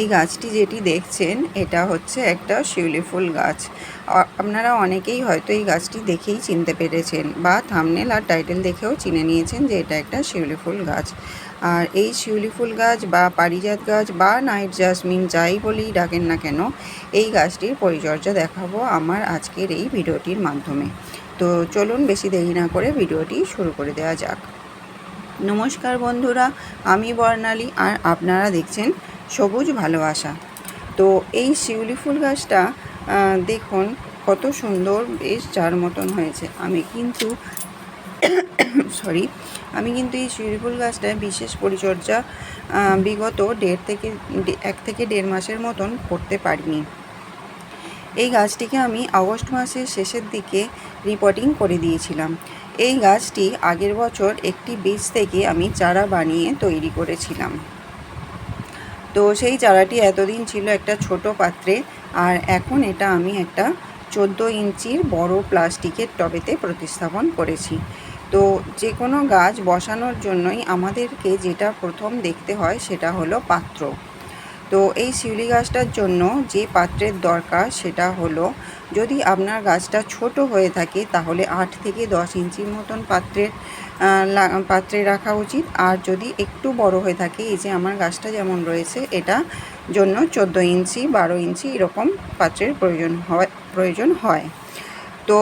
এই গাছটি যেটি দেখছেন, এটা হচ্ছে একটা শিউলি ফুল গাছ। আপনারা অনেকেই হয়তো এই গাছটি দেখেই চিনতে পেরেছেন বা থামনেল আর টাইটেল দেখেও চিনে নিয়েছেন যে এটা একটা শিউলি ফুল গাছ। আর এই শিউলি ফুল গাছ বা পারিজাত গাছ বা নাইট জাসমিন যাই বলেই ডাকেন না কেন, এই গাছটির পরিচর্যা দেখাবো আমার আজকের এই ভিডিওটির মাধ্যমে। তো চলুন বেশি দেরি না করে ভিডিওটি শুরু করে দেওয়া যাক। নমস্কার বন্ধুরা, আমি বর্ণালী আর আপনারা দেখছেন সবুজ ভালোবাসা। তো এই শিউলি ফুল গাছটা দেখুন কত সুন্দর বেশ যার মতন হয়েছে। আমি কিন্তু সরি আমি কিন্তু এই শিউলি ফুল গাছটায় বিশেষ পরিচর্যা বিগত দেড় থেকে এক থেকে দেড় মাসের মতন করতে পারিনি। এই গাছটিকে আমি আগস্ট মাসের শেষের দিকে রিপোর্টিং করে দিয়েছিলাম। এই গাছটি আগের বছর একটি বীজ থেকে আমি চারা বানিয়ে তৈরি করেছিলাম। তো সেই চারাটি এতদিন ছিল একটা ছোট পাত্রে আর এখন এটা আমি একটা চোদ্দ ইঞ্চির বড় প্লাস্টিকের টবেতে প্রতিস্থাপন করেছি। তো যে কোনো গাছ বসানোর জন্যই আমাদেরকে যেটা প্রথম দেখতে হয় সেটা হলো পাত্র। তো এই শিউলি গাছটার জন্য যে পাত্রের দরকার সেটা হলো, যদি আপনার গাছটা ছোট হয়ে থাকে তাহলে আট থেকে দশ ইঞ্চির মতন পাত্রের পাত্রে রাখা উচিত। আর যদি একটু বড় হয়ে থাকে, এই যে আমার গাছটা যেমন রয়েছে, এটা জন্য চোদ্দ ইঞ্চি, বারো ইঞ্চি এরকম পাত্রের প্রয়োজন হয় প্রয়োজন হয়। তো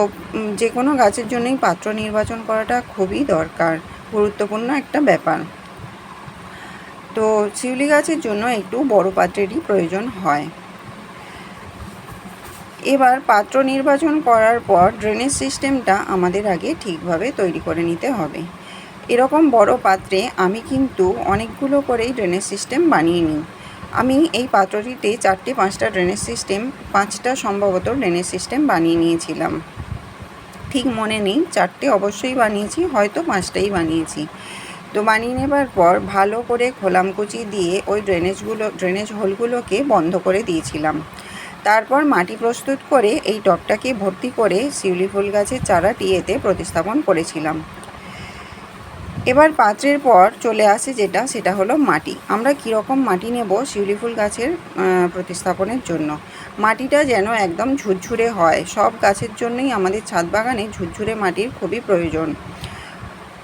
যে কোনো গাছের জন্যই পাত্র নির্বাচন করাটা খুবই দরকার, গুরুত্বপূর্ণ একটা ব্যাপার। তো শিউলি গাছের জন্য একটু বড় পাত্রেরই প্রয়োজন হয়। এবার পাত্র নির্বাচন করার পর ড্রেনেজ সিস্টেমটা আমাদের আগে ঠিকভাবে তৈরি করে নিতে হবে। এরকম বড় পাত্রে আমি কিন্তু অনেকগুলো করেই ড্রেনেজ সিস্টেম বানিয়ে নিই। আমি এই পাত্রটিতে চারটে পাঁচটা ড্রেনেজ সিস্টেম পাঁচটা সম্ভবত ড্রেনেজ সিস্টেম বানিয়ে নিয়েছিলাম। ঠিক মনে নেই, চারটে অবশ্যই বানিয়েছি, হয়তো পাঁচটাই বানিয়েছি। তো বানিয়ে নেবার পর ভালো করে খোলামকুচি দিয়ে ওই ড্রেনেজগুলো, ড্রেনেজ হোলগুলোকে বন্ধ করে দিয়েছিলাম। তারপর মাটি প্রস্তুত করে এই টবটাকে ভর্তি করে শিউলি ফুল গাছের চারাটি এতে প্রতিস্থাপন করেছিলাম। এবার পাত্রের পর চলে আসে যেটা, সেটা হলো মাটি। আমরা কীরকম মাটি নেব শিউলি ফুল গাছের প্রতিস্থাপনের জন্য? মাটিটা যেন একদম ঝুরঝুরে হয়। সব গাছের জন্যই আমাদের ছাদ বাগানে ঝুরঝুরে মাটির খুবই প্রয়োজন।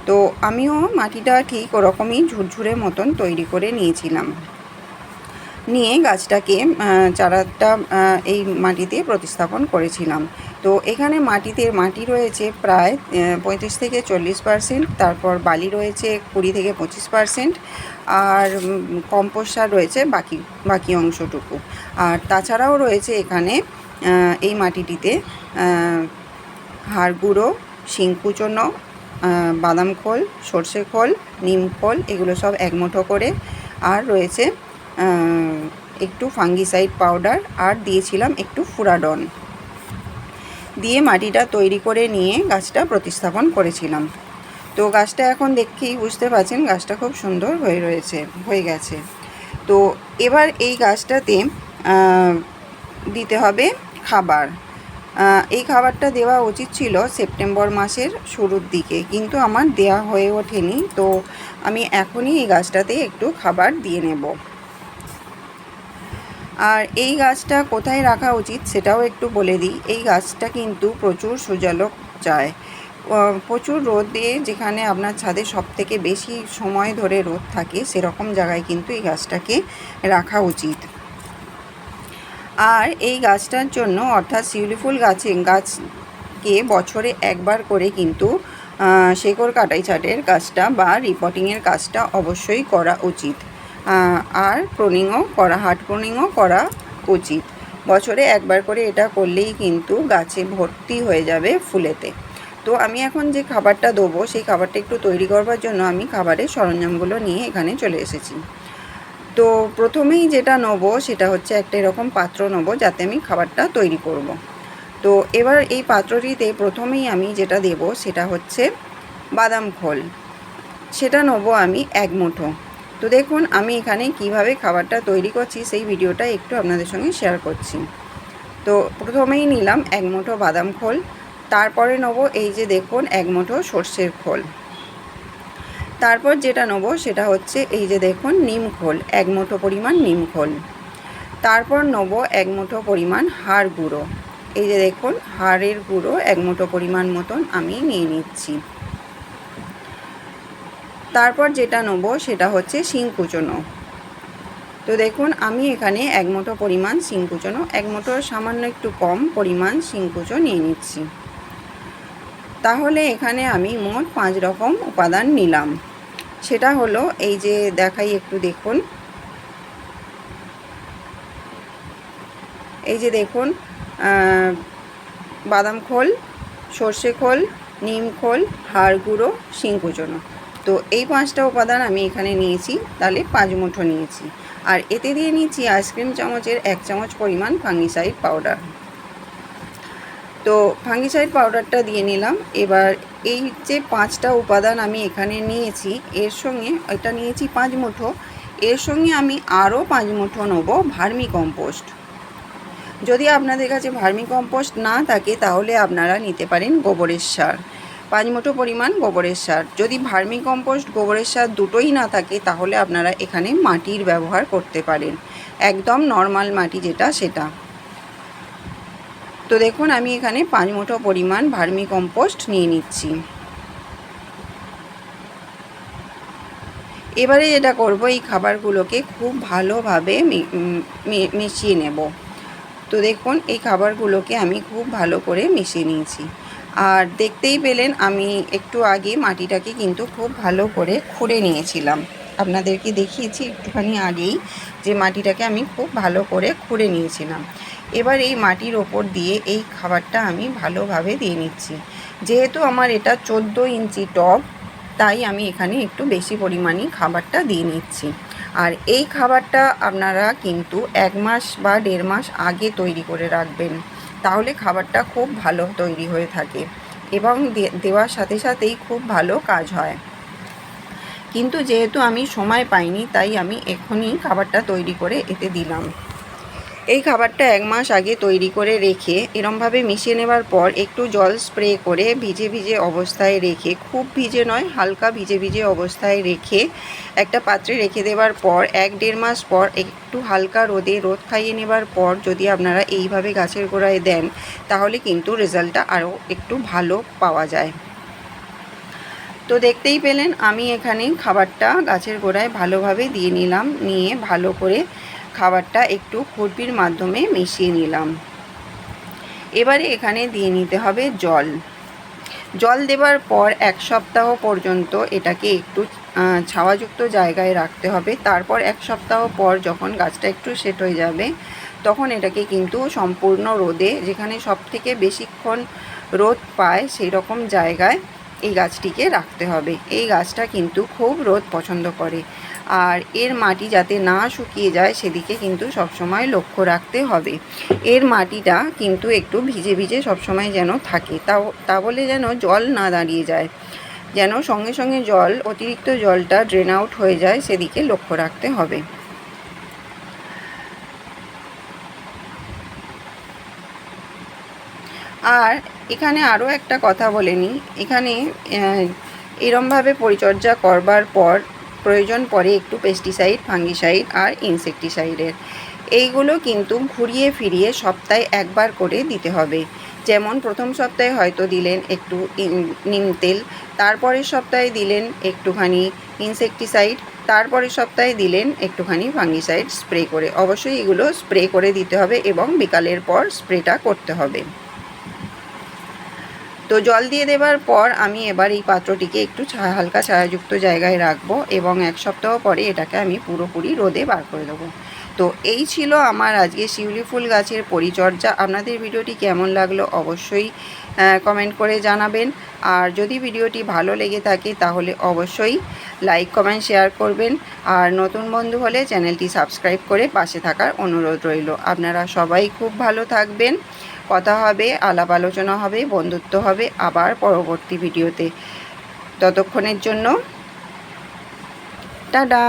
তো আমিও মাটিটা ঠিক ওরকমই ঝুরঝুরে মতন তৈরি করে নিয়েছিলাম। নিয়ে গাছটাকে চারাটা এই মাটিতে প্রতিস্থাপন করেছিলাম। তো এখানে মাটিতে, মাটি রয়েছে প্রায় পঁয়ত্রিশ থেকে চল্লিশ পার্সেন্ট, তারপর বালি রয়েছে কুড়ি থেকে পঁচিশ পার্সেন্ট, আর কম্পোস্ট সার রয়েছে বাকি বাকি অংশটুকু। আর তাছাড়াও রয়েছে এখানে এই মাটিটিতে হাড় গুঁড়ো, শিংকুচনো বাদাম খোল, সর্ষে খোল, নিম খোল, এগুলো সব এক মুঠো করে। আর রয়েছে একটু ফাঙ্গিসাইড পাউডার, আর দিয়েছিলাম একটু ফুরাডন। দিয়ে মাটিটা তৈরি করে নিয়ে গাছটা প্রতিস্থাপন করেছিলাম। তো গাছটা এখন দেখেই বুঝতে পারছেন, গাছটা খুব সুন্দর হয়ে রয়েছে, হয়ে গেছে। তো এবার এই গাছটাতে দিতে হবে খাবার। এই খাবারটা দেওয়া উচিত ছিল সেপ্টেম্বর মাসের শুরুর দিকে, কিন্তু আমার দেওয়া হয়ে ওঠেনি। তো আমি এখনই এই গাছটাতে একটু খাবার দিয়ে নেব। আর এই গাছটা কোথায় রাখা উচিত সেটাও একটু বলে দিই। এই গাছটা কিন্তু প্রচুর সুজালক চায়। প্রচুর রোদে যেখানে আপনার ছাদে সব থেকে বেশি সময় ধরে রোদ থাকে সেরকম জায়গায় কিন্তু এই গাছটাকে রাখা উচিত। আর এই গাছটার জন্য, অর্থাৎ শিউলি ফুল গাছে, গাছকে বছরে একবার করে কিন্তু শেকড় কাটাই ছাটের কাজটা বা রিপোর্টিংয়ের কাজটা অবশ্যই করা উচিত। আর প্রনিংও করা হার্ট প্রনিংও করা উচিত। বছরে একবার করে এটা করলেই কিন্তু গাছে ভর্তি হয়ে যাবে ফুলেতে। তো আমি এখন যে খাবারটা দেবো, সেই খাবারটা একটু তৈরি করবার জন্য আমি খাবারের সরঞ্জামগুলো নিয়ে এখানে চলে এসেছি। তো প্রথমেই যেটা নেব সেটা হচ্ছে একটা এরকম পাত্র নেব যাতে আমি খাবারটা তৈরি করব। তো এবার এই পাত্রটিতে প্রথমেই আমি যেটা দেব সেটা হচ্ছে বাদাম খোল। সেটা নেব আমি এক মুঠো। তো দেখুন, আমি এখানে কীভাবে খাবারটা তৈরি করছি সেই ভিডিওটা একটু আপনাদের সঙ্গে শেয়ার করছি। তো প্রথমেই নিলাম এক মুঠো বাদাম খোল, তারপরে নেব এই যে দেখুন, এক মুঠো সর্ষের খোল। তারপর যেটা নেব সেটা হচ্ছে এই যে দেখুন, নিম খোল, এক মুঠো পরিমাণ নিম খোল। তারপর নেব এক মুঠো পরিমাণ হাড় গুঁড়ো। এই যে দেখুন, হাড়ের গুঁড়ো এক মুঠো পরিমাণ মতন আমি নিয়ে নিচ্ছি। তারপর যেটা নেব সেটা হচ্ছে শিং কুচনো। তো দেখুন, আমি এখানে এক মুঠো পরিমাণ শিং কুচনো, এক মুঠো সামান্য একটু কম পরিমাণ শিং কুচো নিয়ে নিচ্ছি। তাহলে এখানে আমি মোট পাঁচ রকম উপাদান নিলাম। সেটা হলো এই যে দেখাই একটু দেখুন। এই যে দেখুন বাদাম খোল, সর্ষে খোল, নিম খোল, হাড় গুঁড়ো শিংকুচনো তো এই পাঁচটা উপাদান আমি এখানে নিয়েছি, তাহলে পাঁচ মুঠো নিয়েছি। আর এতে দিয়ে নিয়েছি আইসক্রিম চামচের এক চামচ পরিমাণ ফাঙ্গিসাইড পাউডার। তো ফাঙ্গিসাইড পাউডারটা দিয়ে নিলাম। এবার এই যে পাঁচটা উপাদান আমি এখানে নিয়েছি, এর সঙ্গে এটা নিয়েছি পাঁচ মুঠো। এর সঙ্গে আমি আরও পাঁচ মুঠো নেব ভার্মি কম্পোস্ট। যদি আপনাদের কাছে ভার্মি কম্পোস্ট না থাকে, তাহলে আপনারা নিতে পারেন গোবরের সার। পাঁচ মুঠো পরিমাণ গোবরের সার। যদি ভার্মি কম্পোস্ট গোবরের সার দুটোই না থাকে, তাহলে আপনারা এখানে মাটির ব্যবহার করতে পারেন। একদম নর্মাল মাটি যেটা, সেটা। তো দেখুন, আমি এখানে পাঁচ মুঠো পরিমাণ ভার্মি কম্পোস্ট নিয়ে নিচ্ছি। এবারে যেটা করব, এই খাবারগুলোকে খুব ভালোভাবে মিশিয়ে নেব। তো দেখুন, এই খাবারগুলোকে আমি খুব ভালো করে মিশিয়ে নিয়েছি। আর দেখতেই পেলেন, আমি একটু আগে মাটিটাকে কিন্তু খুব ভালো করে খুঁড়ে নিয়েছিলাম। আপনাদেরকে দেখিয়েছি একটুখানি আগেই যে মাটিটাকে আমি খুব ভালো করে খুঁড়ে নিয়েছিলাম। এবার এই মাটির ওপর দিয়ে এই খাবারটা আমি ভালোভাবে দিয়ে নিচ্ছি। যেহেতু আমার এটা চোদ্দ ইঞ্চি টব, তাই আমি এখানে একটু বেশি পরিমাণই খাবারটা দিয়ে নিচ্ছি। আর এই খাবারটা আপনারা কিন্তু এক মাস বা দেড় মাস আগে তৈরি করে রাখবেন, তাহলে খাবারটা খুব ভালো তৈরি হয়ে থাকে এবং দেওয়ার সাথে সাথেই খুব ভালো কাজ হয়। কিন্তু যেহেতু আমি সময় পাইনি, তাই আমি এখনই খাবারটা তৈরি করে এতে দিলাম। এই খাবারটা এক মাস আগে তৈরি করে রেখে এরমভাবে মিশিয়ে নেবার পর একটু জল স্প্রে করে ভিজে ভিজে অবস্থায় রেখে, খুব ভিজে নয়, হালকা ভিজে ভিজে অবস্থায় রেখে একটা পাত্রে রেখে দেওয়ার পর, এক দেড় মাস পর একটু হালকা রোদে রোদ খাইয়ে নেবার পর যদি আপনারা এইভাবে গাছের গোড়ায় দেন, তাহলে কিন্তু রেজাল্টটা আরও একটু ভালো পাওয়া যায়। তো দেখতেই পেলেন, আমি এখানে খাবারটা গাছের গোড়ায় ভালোভাবে দিয়ে নিলাম, নিয়ে ভালো করে খাবারটা একটু খুরপির মাধ্যমে মিশিয়ে নিলাম। এবারে এখানে দিয়ে নিতে হবে জল। জল দেবার পর এক সপ্তাহ পর্যন্ত এটাকে একটু ছাওয়াযুক্ত জায়গায় রাখতে হবে। তারপর এক সপ্তাহ পর যখন গাছটা একটু সেট হয়ে যাবে, তখন এটাকে কিন্তু সম্পূর্ণ রোদে, যেখানে সব থেকে বেশিক্ষণ রোদ পায় সেই রকম জায়গায় এই গাছটিকে রাখতে হবে। এই গাছটা কিন্তু খুব রোদ পছন্দ করে। আর এর মাটি যাতে না শুকিয়ে যায় সেদিকে কিন্তু সবসময় লক্ষ্য রাখতে হবে। এর মাটিটা কিন্তু একটু ভিজে ভিজে সবসময় যেন থাকে, তাও, তা বলে যেন জল না দাঁড়িয়ে যায়। যেন সঙ্গে সঙ্গে জল, অতিরিক্ত জলটা ড্রেন আউট হয়ে যায় সেদিকে লক্ষ্য রাখতে হবে। আর এখানে আরও একটা কথা বলে নিই। এখানে এরমভাবে পরিচর্যা করবার পর প্রয়োজন পড়ে একটু পেস্টিসাইড ফাঙ্গিসাইড আর ইনসেকটিসাইডের এইগুলো কিন্তু ঘুরিয়ে ফিরিয়ে সপ্তাহে একবার করে দিতে হবে। যেমন প্রথম সপ্তাহে হয়তো দিলেন একটু নিম তেল, তারপরের সপ্তাহে দিলেন একটুখানি ইনসেকটিসাইড তারপরের সপ্তাহে দিলেন একটুখানি ফাঙ্গিসাইড স্প্রে করে। অবশ্যই এগুলো স্প্রে করে দিতে হবে এবং বিকালের পর স্প্রেটা করতে হবে। তো জল দিয়ে দেবার পর আমি এবার এই পাত্রটিকে একটু ছায়া হালকা ছায়াযুক্ত জায়গায় রাখব এবং এক সপ্তাহ পরে এটাকে আমি পুরোপুরি রোদে বার করে দেবো। তো এই ছিল আমার আজকে শিউলি ফুল গাছের পরিচর্যা। আপনাদের ভিডিওটি কেমন লাগল অবশ্যই কমেন্ট করে জানাবেন। আর যদি ভিডিওটি ভালো লেগে থাকে তাহলে অবশ্যই লাইক কমেন্ট শেয়ার করবেন। আর নতুন বন্ধু হলে চ্যানেলটি সাবস্ক্রাইব করে পাশে থাকার অনুরোধ রইল। আপনারা সবাই খুব ভালো থাকবেন। কথা হবে আলাপ আলোচনা হবে বন্ধুত্ব হবে আবার পরবর্তী ভিডিওতে। ততক্ষণের জন্য টাটা!